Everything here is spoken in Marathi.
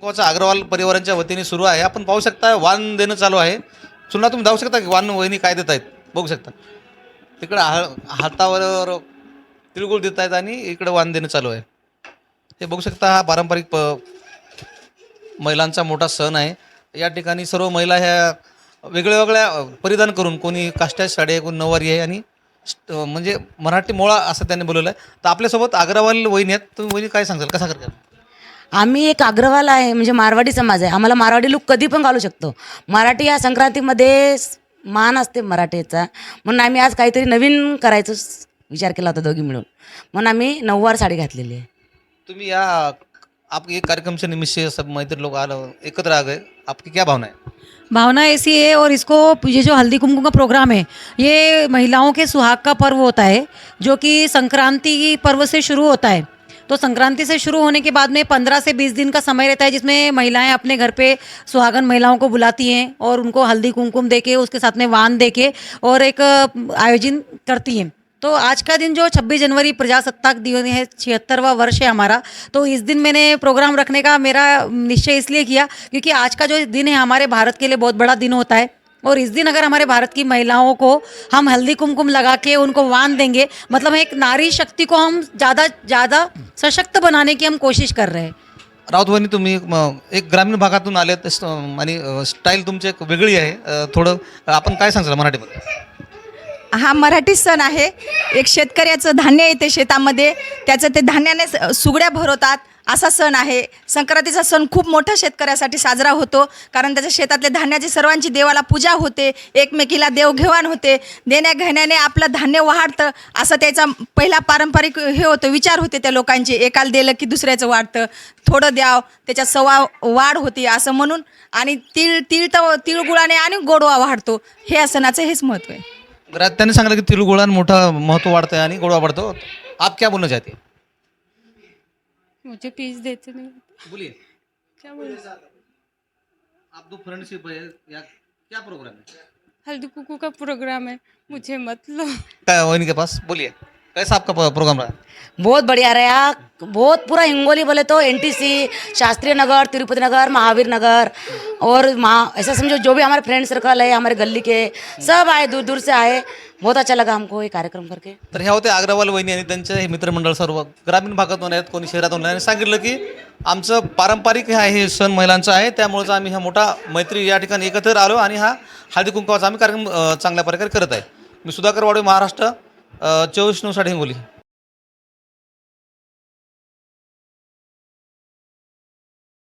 कुंकवाचा अग्रवाल परिवारांच्या वतीने सुरू आहे. आपण पाहू शकता वाण देणं चालू आहे. चुना तुम्ही जाऊ शकता की वान वहिनी काय देत आहेत? बघू शकता. तिकडं हा हातावर तिळगुळ देत आहेत आणि इकडं वाण देणं चालू आहे. हे बघू शकता हा पारंपरिक प महिलांचा मोठा सण आहे. या ठिकाणी सर्व महिला ह्या वेगळ्या वेगळ्या परिधान करून कोणी काष्ट्याची साडी आहे कोणी नऊवारी आहे आणि स्ट- म्हणजे मराठी मोळा असं त्यांनी बोलवलं आहे. तर आपल्यासोबत अग्रवाल वहिनी आहेत. तुम्ही वहिनी काय सांगाल? कसा करता? आम्ही एक अग्रवाल आहे म्हणजे मारवाडी समाज आहे. आम्हाला मारवाडी लुक कधी पण घालू शकतो. मराठी या संक्रांतीमध्ये मान असते मराठीचा. म्हणून आम्ही आज काहीतरी नवीन करायचं विचार केला होता दोघी मिळून. म्हणून आम्ही नऊवार साडी घातलेली आहे. तुम्ही या आप ये कार्यक्रम से निमित्त से सब लोग आ एकत्र आ गए. आपकी क्या भावना है? भावना ऐसी है और इसको ये जो हल्दी कुमकुम का प्रोग्राम है ये महिलाओं के सुहाग का पर्व होता है जो कि संक्रांति पर्व से शुरू होता है। तो संक्रांति से शुरू होने के बाद में पंद्रह से बीस दिन का समय रहता है जिसमें महिलाएँ अपने घर पे सुहागन महिलाओं को बुलाती हैं और उनको हल्दी कुमकुम दे के उसके साथ में वान दे के और एक आयोजन करती हैं। तो आज का दिन जो 26 जनवरी प्रजासत्ताक दिवस है, छिहत्तरवा वर्ष है हमारा। तो इस दिन मैंने प्रोग्राम रखने का मेरा निश्चय इसलिए किया क्योंकि आज का जो दिन है हमारे भारत के लिए बहुत बड़ा दिन होता है। और इस दिन अगर हमारे भारत की महिलाओं को हम हल्दी कुमकुम लगा के उनको वान देंगे मतलब एक नारी शक्ति को हम ज़्यादा ज़्यादा सशक्त बनाने की हम कोशिश कर रहे हैं। राऊत तुम्ही म, एक ग्रामीण भागातून आले आणि स्टाईल तुमची एक वेगळी आहे. अ, थोडं आपण काय सांगाल मराठीमध्ये हा मराठी सण आहे. एक शेतकऱ्याचं धान्य येते शेतामध्ये. त्याचं ते धान्याने सुगड्या भरवतात. असा सण आहे. संक्रांतीचा सण खूप मोठा शेतकऱ्यासाठी साजरा होतो. कारण त्याच्या शेतातले धान्याची सर्वांची देवाला पूजा होते. एकमेकीला देवघेवाण होते. देण्याघेण्याने आपलं धान्य वाढतं. असं त्याचा पहिला पारंपरिक हे होतं विचार होते त्या लोकांचे. एकाला दिलं की दुसऱ्याचं वाढतं. थोडं द्याव त्याच्या सवा वाढ होती असं म्हणून. आणि तीळ तीळ तर तिळगुळाने आणि गोडवा वाढतो. हे सणाचं हेच महत्त्व आहे. त्यांनी सांगितलं की तिळगुळान मोठा महत्त्व वाढतं आणि गोडवा वाढतो. आप क्या बोलना चाहते? हैं? मुझे पीस देते नहीं. बोलिए. क्या बोल आप दो फ्रेंडशिप है या क्या प्रोग्राम है? हल्दी कुकू का प्रोग्राम है मुझे मत लो. काय वहिनी के पास? बोलिए. कैसा आपका प्रोग्राम रहा? बहुत बढ़िया रहा। बहुत पूरा हिंगोली बोले तो एनटीसी शास्त्रीय नगर तिरुपति नगर महावीर नगर और महा ऐसा समझो जो भी हमारे फ्रेंड सर्कल है हमारे गली के सब आए दूर दूर से आए। बहुत अच्छा लगा हमको ये कार्यक्रम करके। तर ह्या होत्या अग्रवाल वहिनी आणि त्यांचे हे मित्रमंडळ सर्व. ग्रामीण भागातून आहेत कोणी शहरातून आहेत. आणि सांगितलं की आमचं पारंपरिक हे आहे हे सण महिलांचा आहे. त्यामुळेच आम्ही हा मोठा मैत्री या ठिकाणी एकत्र आलो आणि हा हळदी कुंकवाचा आम्ही कार्यक्रम अ, चांगल्या प्रकारे करत आहे. मी सुधाकर वाडे महाराष्ट्र. चोवीस नऊ साडे हिंगोली